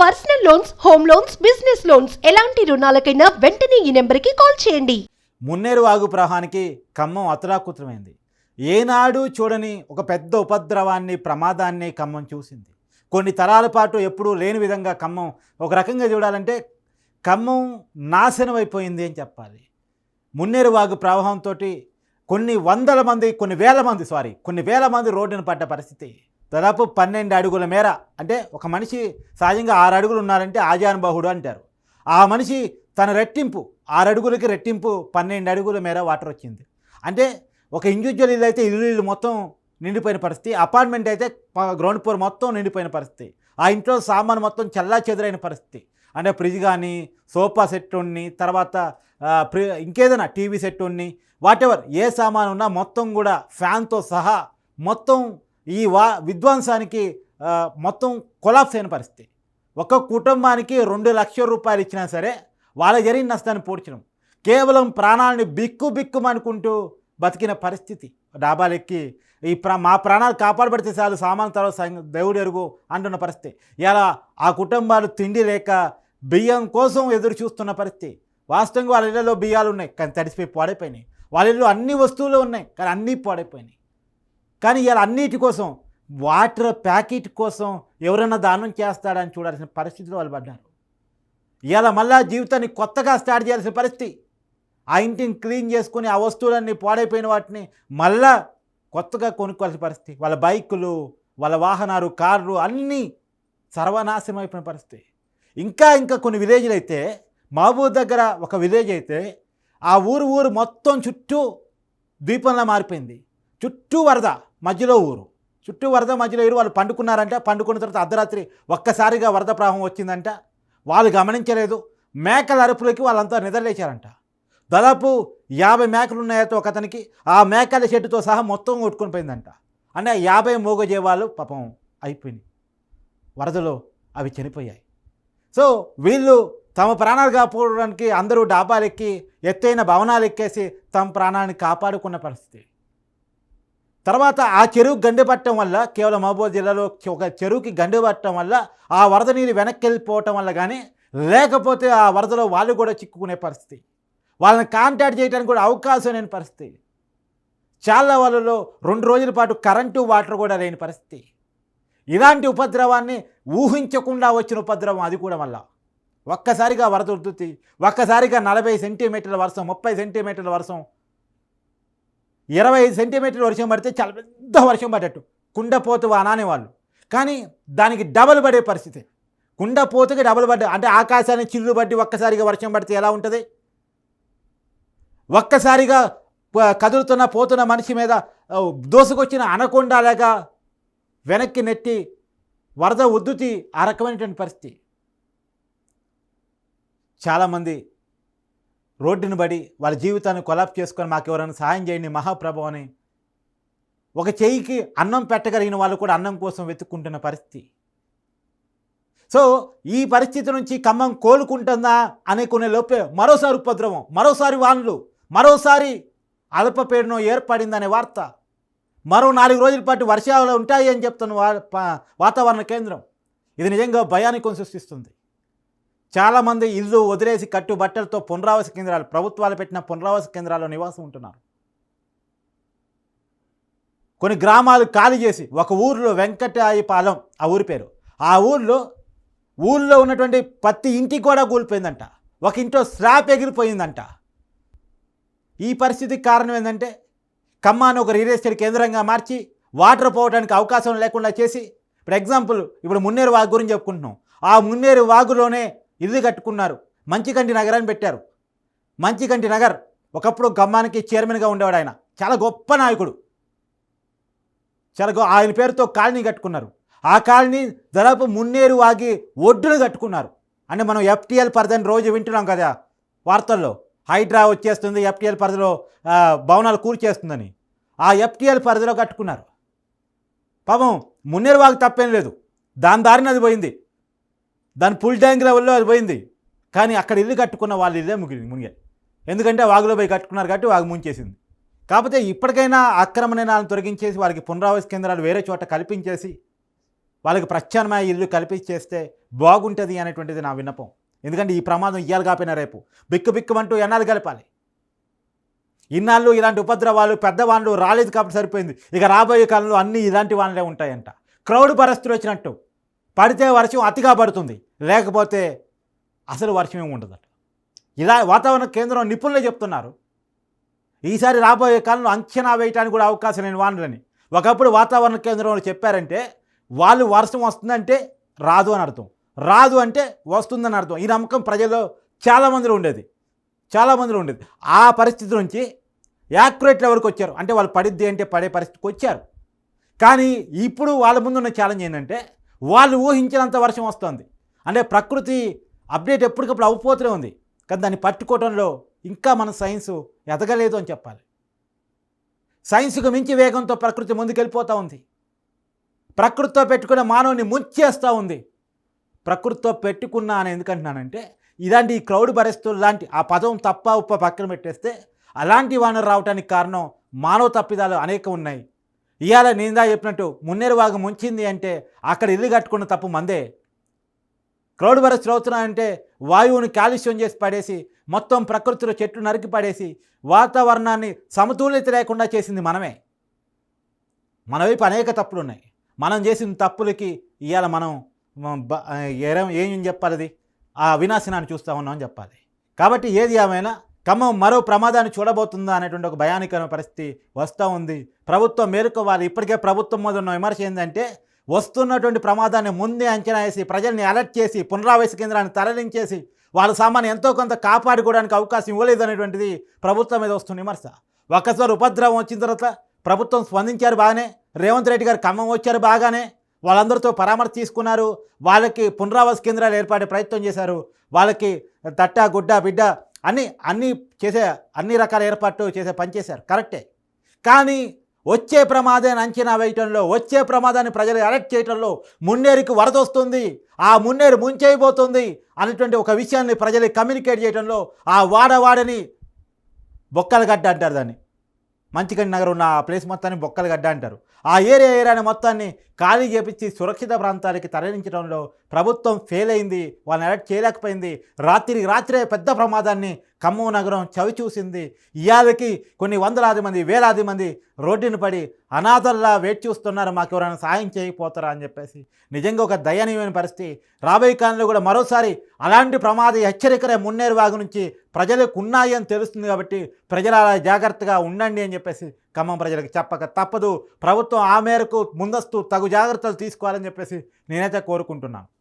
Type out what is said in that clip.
Personal loans home loans business loans ఎలాంటి రుణాలకైనా వెంటనే ఈ నెంబర్కి కాల్ చేయండి. మున్నేరు వాగు ప్రవాహానికి ఖమ్మం అతలాకుతమైంది. ఏనాడు చూడని ఒక పెద్ద ఉపద్రవాన్ని ప్రమాదాన్ని ఖమ్మం చూసింది. కొన్ని తరాల పాటు ఎప్పుడూ లేని విధంగా ఖమ్మం ఒక రకంగా చూడాలంటే ఖమ్మం నాశనం అయిపోయింది అని చెప్పాలి. మున్నేరు వాగు ప్రవాహంతో కొన్ని వందల మంది కొన్ని వేల మంది సారీ కొన్ని వేల మంది రోడ్డును పడ్డ పరిస్థితి. దాదాపు పన్నెండు అడుగుల మేర అంటే ఒక మనిషి సహజంగా ఆరు అడుగులు ఉన్నారంటే ఆజానుబాహుడు అంటారు. ఆ మనిషి తన రెట్టింపు ఆరు అడుగులకి రెట్టింపు పన్నెండు అడుగుల మేర వాటర్ వచ్చింది. అంటే ఒక ఇండివిజువల్ ఇల్లు అయితే ఇల్లు ఇల్లు మొత్తం నిండిపోయిన పరిస్థితి. అపార్ట్మెంట్ అయితే గ్రౌండ్ ఫ్లోర్ మొత్తం నిండిపోయిన పరిస్థితి. ఆ ఇంట్లో సామాను మొత్తం చల్లా చెదరైన పరిస్థితి. అంటే ఫ్రిడ్జ్ కానీ సోఫా సెట్ ఉన్ని తర్వాత ఇంకేదైనా టీవీ సెట్ ఉన్ని వాటెవర్ ఏ సామాను ఉన్నా మొత్తం కూడా ఫ్యాన్తో సహా మొత్తం ఈ వా విధ్వంసానికి మొత్తం కొలాప్స్ అయిన పరిస్థితి. ఒక కుటుంబానికి రెండు లక్షల రూపాయలు ఇచ్చినా సరే వాళ్ళ జరిగిన నష్టాన్ని పూడ్చడం. కేవలం ప్రాణాలని బిక్కు బిక్కుమనుకుంటూ బతికిన పరిస్థితి. డాబాలెక్కి ఈ ప్రా మా ప్రాణాలు కాపాడబడితే చాలు సామాన్ తర్వాత దేవుడు ఎరుగు అంటున్న పరిస్థితి. ఇలా ఆ కుటుంబాలు తిండి లేక బియ్యం కోసం ఎదురు చూస్తున్న పరిస్థితి. వాస్తవంగా వాళ్ళ ఇళ్ళలో బియ్యాలు ఉన్నాయి కానీ తడిసిపోయి పాడైపోయినాయి. వాళ్ళ ఇళ్ళు అన్ని వస్తువులు ఉన్నాయి కానీ అన్నీ పాడైపోయినాయి. కానీ ఇలా అన్నిటి కోసం వాటర్ ప్యాకెట్ కోసం ఎవరైనా దానం చేస్తాడని చూడాల్సిన పరిస్థితిలో వాళ్ళు పడ్డారు. ఇలా మళ్ళా జీవితాన్ని కొత్తగా స్టార్ట్ చేయాల్సిన పరిస్థితి. ఆ ఇంటిని క్లీన్ చేసుకుని ఆ వస్తువులన్నీ పాడైపోయిన వాటిని మళ్ళా కొత్తగా కొనుక్కోవాల్సిన పరిస్థితి. వాళ్ళ బైకులు వాళ్ళ వాహనాలు కార్లు అన్నీ సర్వనాశనం అయిపోయిన పరిస్థితి. ఇంకా ఇంకా కొన్ని విలేజ్లు అయితే మహబూబ్ దగ్గర ఒక విలేజ్ అయితే ఆ ఊరు ఊరు మొత్తం చుట్టూ ద్వీపంలా మారిపోయింది. చుట్టూ వరద మధ్యలో ఊరు. చుట్టూ వరద మధ్యలో ఊరు వాళ్ళు పండుకున్నారంట. పండుకున్న తర్వాత అర్ధరాత్రి ఒక్కసారిగా వరద ప్రవాహం వచ్చిందంట. వాళ్ళు గమనించలేదు. మేకల అరుపులకి వాళ్ళంతా నిద్రలేచారంట. దాదాపు యాభై మేకలు ఉన్నాయతో ఒక అతనికి ఆ మేకల షెడ్డుతో సహా మొత్తం కొట్టుకొని పోయిందంట. అంటే యాభై మూగజీవాలు పాపం అయిపోయినాయి. వరదలో అవి చనిపోయాయి. సో వీళ్ళు తమ ప్రాణాలు కాపాడడానికి అందరూ డాబాలెక్కి ఎత్తైన భవనాలు ఎక్కేసి తమ ప్రాణాన్ని కాపాడుకున్న పరిస్థితి. తర్వాత ఆ చెరువు గండి పట్టడం వల్ల కేవలం మహబూబ్ జిల్లాలో ఒక చెరువుకి గండి పట్టడం వల్ల ఆ వరద నీరు వెనక్కి వెళ్ళిపోవటం వల్ల కానీ లేకపోతే ఆ వరదలో వాళ్ళు కూడా చిక్కుకునే పరిస్థితి. వాళ్ళని కాంటాక్ట్ చేయడానికి కూడా అవకాశం లేని పరిస్థితి. చాలా వాళ్ళలో రెండు రోజుల పాటు కరెంటు వాటర్ కూడా లేని పరిస్థితి. ఇలాంటి ఉపద్రవాన్ని ఊహించకుండా వచ్చిన ఉపద్రవం అది కూడా మళ్ళా ఒక్కసారిగా వరద ఉధృతి ఒక్కసారిగా నలభై సెంటీమీటర్ల వర్షం ముప్పై సెంటీమీటర్ల వర్షం ఇరవై ఐదు సెంటీమీటర్ల వర్షం పడితే చాలా పెద్ద వర్షం పడ్డట్టు. కుండపోతు వానానే వాళ్ళు కానీ దానికి డబల్ పడే పరిస్థితి. కుండపోతుకి డబల్ పడ్డ అంటే ఆకాశాన్ని చిల్లు పడ్డి ఒక్కసారిగా వర్షం పడితే ఎలా ఉంటుంది? ఒక్కసారిగా ప- కదులుతున్న పోతున్న మనిషి మీద దోసుకొచ్చిన అనకొండలాగా వెనక్కి నెట్టి వరద ఉద్ధృతి ఆ రకమైనటువంటి పరిస్థితి. చాలామంది రోడ్డును బడి వాళ్ళ జీవితాన్ని కొలాప్ చేసుకొని మాకు ఎవరైనా సహాయం చేయండి మహాప్రభు అని ఒక చెయ్యికి అన్నం పెట్టగలిగిన వాళ్ళు కూడా అన్నం కోసం వెతుక్కుంటున్న పరిస్థితి. సో ఈ పరిస్థితి నుంచి ఖమ్మం కోలుకుంటుందా అనుకునే లోపే మరోసారి ఉపద్రవం మరోసారి వానలు మరోసారి అల్పపీడనం ఏర్పడిందనే వార్త. మరో నాలుగు రోజుల పాటు వర్షాలు ఉంటాయి అని చెప్తున్న వా- వాతావరణ కేంద్రం. ఇది నిజంగా భయానికి సృష్టిస్తుంది. చాలామంది ఇల్లు వదిలేసి కట్టు బట్టలతో పునరావాస కేంద్రాలు ప్రభుత్వాలు పెట్టిన పునరావాస కేంద్రాల్లో నివాసం ఉంటున్నారు. కొన్ని గ్రామాలు ఖాళీ చేసి ఒక ఊరిలో వెంకటాయపాలెం ఆ ఊరి పేరు. ఆ ఊర్లో ఊళ్ళో ఉన్నటువంటి ప్రతి ఇంటికి కూడా కూలిపోయిందంట. ఒక ఇంట్లో స్లాబ్ ఎగిరిపోయిందంట. ఈ పరిస్థితికి కారణం ఏంటంటే ఖమ్మాను ఒక రియల్ ఎస్టేట్ కేంద్రంగా మార్చి వాటర్ పోవడానికి అవకాశం లేకుండా చేసి ఇప్పుడు ఎగ్జాంపుల్ ఇప్పుడు మున్నేరు వాగు గురించి చెప్పుకుంటున్నాం. ఆ మున్నేరు వాగులోనే ఇల్లు కట్టుకున్నారు. మంచికంటి నగరాన్ని పెట్టారు. మంచికంటి నగర్ ఒకప్పుడు గమ్మానికి చైర్మన్గా ఉండేవాడు ఆయన. చాలా గొప్ప నాయకుడు. చాలా గొ- ఆయన పేరుతో కాలనీ కట్టుకున్నారు. ఆ కాలనీ దాదాపు మున్నేరు వాగి ఒడ్డును కట్టుకున్నారు. అంటే మనం ఎఫ్టీఎల్ పరిధిని రోజు వింటున్నాం కదా వార్తల్లో. హైడ్రా వచ్చేస్తుంది ఎఫ్టీఎల్ పరిధిలో భవనాలు కూర్చేస్తుందని ఆ ఎఫ్టీఎల్ పరిధిలో కట్టుకున్నారు. పాపం మున్నేరు వాగు తప్పేం లేదు. దాని దారిన అది పోయింది. దాని పుల్ ట్యాంక్ లెవెల్లో అది పోయింది. కానీ అక్కడ ఇల్లు కట్టుకున్న వాళ్ళు ఇల్లే ముగిలి మునిగాయి ఎందుకంటే వాగులో పోయి కట్టుకున్నారు కాబట్టి వాగు ముంచేసింది. కాకపోతే ఇప్పటికైనా అక్రమ నినాలను తొలగించేసి వారికి పునరావాస కేంద్రాలు వేరే చోట కల్పించేసి వాళ్ళకి ప్రత్యామ్నాయ ఇల్లు కల్పించేస్తే బాగుంటుంది అనేటువంటిది నా విన్నపం. ఎందుకంటే ఈ ప్రమాదం ఇయ్యాలి కాపోయినా రేపు. బిక్కు బిక్కుమంటూ ఎన్నాలు గలపాలి ఇన్నాళ్ళు ఇలాంటి ఉపద్రవాలు పెద్దవాళ్ళు రాలేదు కాబట్టి సరిపోయింది. ఇక రాబోయే కాలంలో అన్నీ ఇలాంటి వాళ్ళే ఉంటాయంట. క్రౌడ్ పరిస్థితులు వచ్చినట్టు. పడితే వర్షం అతిగా పడుతుంది. లేకపోతే అసలు వర్షం ఏమి ఉండదట. ఇలా వాతావరణ కేంద్రం నిపుణులే చెప్తున్నారు. ఈసారి రాబోయే కాలంలో అంచనా వేయడానికి కూడా అవకాశం లేని వానలని. ఒకప్పుడు వాతావరణ కేంద్రంలో చెప్పారంటే వాళ్ళు వర్షం వస్తుందంటే రాదు అని అర్థం. రాదు అంటే వస్తుందని అర్థం. ఈ నమ్మకం ప్రజల్లో చాలామందిలో ఉండేది. చాలామందిలో ఉండేది. ఆ పరిస్థితి నుంచి యాక్యురేట్ లెవెల్కి వచ్చారు. అంటే వాళ్ళు పడిద్ది అంటే పడే పరిస్థితికి వచ్చారు. కానీ ఇప్పుడు వాళ్ళ ముందున్న ఛాలెంజ్ ఏంటంటే వాళ్ళు ఊహించినంత వర్షం వస్తుంది. అంటే ప్రకృతి అప్డేట్ ఎప్పటికప్పుడు అవ్వపోతూనే ఉంది. కానీ దాన్ని పట్టుకోవడంలో ఇంకా మన సైన్స్ ఎదగలేదు అని చెప్పాలి. సైన్స్కు మించి వేగంతో ప్రకృతి ముందుకెళ్ళిపోతూ ఉంది. ప్రకృతితో పెట్టుకున్న మానవుని ముంచేస్తూ ఉంది. ప్రకృతితో పెట్టుకున్నా అని ఎందుకంటున్నానంటే ఇలాంటి ఈ క్రౌడ్ పరిస్థితులు లాంటి ఆ పదం తప్ప ఉప్ప పక్కన పెట్టేస్తే అలాంటి వానరు రావడానికి కారణం మానవ తప్పిదాలు అనేక ఉన్నాయి. ఇవాళ నేందా చెప్పినట్టు మున్నేరు వాగు ముంచింది అంటే అక్కడ ఇల్లు కట్టుకున్న తప్పు మందే. క్రౌడ్ పరిస్థితులు అవుతున్నాయంటే వాయువుని కాలుష్యం చేసి పడేసి మొత్తం ప్రకృతిలో చెట్లు నరికి పడేసి వాతావరణాన్ని సమతుల్యత లేకుండా చేసింది మనమే. మన వైపు అనేక తప్పులు ఉన్నాయి మనం చేసిన తప్పులకి ఇవాళ మనం ఏం- చెప్పాలి అది ఆ వినాశనాన్ని చూస్తూ ఉన్నామని చెప్పాలి. కాబట్టి ఏది ఏమైనా ఖమ్మం మరో ప్రమాదాన్ని చూడబోతుందా అనేటువంటి ఒక భయానికరమైన పరిస్థితి వస్తూ ఉంది. ప్రభుత్వం మేలుకోవాలి ఇప్పటికే ప్రభుత్వం మీద ఉన్న విమర్శ ఏంటంటే వస్తున్నటువంటి ప్రమాదాన్ని ముందే అంచనా వేసి ప్రజల్ని అలర్ట్ చేసి పునరావాస కేంద్రాన్ని తరలించేసి వాళ్ళ సామాను ఎంతో కొంత కాపాడుకోవడానికి అవకాశం ఇవ్వలేదు అనేటువంటిది ప్రభుత్వం మీద వస్తున్న విమర్శ. ఒక్కసారి ఉపద్రవం వచ్చిన తర్వాత ప్రభుత్వం స్పందించారు బాగానే. రేవంత్ రెడ్డి గారు ఖమ్మం వచ్చారు బాగానే. వాళ్ళందరితో పరామర్శ తీసుకున్నారు. వాళ్ళకి పునరావాస కేంద్రాలు ఏర్పాటే ప్రయత్నం చేశారు. వాళ్ళకి తట్ట గుడ్డ బిడ్డ అన్ని అన్ని చేసే అన్ని రకాల ఏర్పాట్లు చేసే పని చేశారు. కరెక్టే. కానీ వచ్చే ప్రమాదాన్ని అంచనా వేయటంలో వచ్చే ప్రమాదాన్ని ప్రజలు అలర్ట్ చేయటంలో మున్నేరుకి వరద వస్తుంది ఆ మున్నేరు ముంచేయబోతుంది అనేటువంటి ఒక విషయాన్ని ప్రజలకు కమ్యూనికేట్ చేయడంలో ఆ వాడవాడని బొక్కలగడ్డ అంటారు దాన్ని. మంచిగండి నగర్ ఉన్న ఆ ప్లేస్ మొత్తాన్ని బొక్కలగడ్డ అంటారు. ఆ ఏరియా ఏరియాని మొత్తాన్ని ఖాళీ చేపించి సురక్షిత ప్రాంతాలకి తరలించడంలో ప్రభుత్వం ఫెయిల్ అయింది. వాళ్ళని అలర్ట్ చేయలేకపోయింది. రాత్రికి రాత్రే పెద్ద ప్రమాదాన్ని ఖమ్మం నగరం చవి చూసింది. ఇవాళకి కొన్ని వందలాది మంది వేలాది మంది రోడ్డును పడి అనాథల్లా వెయిట్ చూస్తున్నారు. మాకు ఎవరైనా సాయం చేయకపోతారా అని చెప్పేసి. నిజంగా ఒక దయనీయమైన పరిస్థితి. రాబోయే కాలంలో కూడా మరోసారి అలాంటి ప్రమాద హెచ్చరికలే మున్నేరు వాగు నుంచి ప్రజలకు ఉన్నాయి అని తెలుస్తుంది కాబట్టి ప్రజలు అలా జాగ్రత్తగా ఉండండి అని చెప్పేసి ఖమ్మం ప్రజలకు చెప్పక తప్పదు. ప్రభుత్వం ఆ మేరకు ముందస్తు తగు జాగ్రత్తలు తీసుకోవాలని చెప్పేసి నేనైతే కోరుకుంటున్నాను.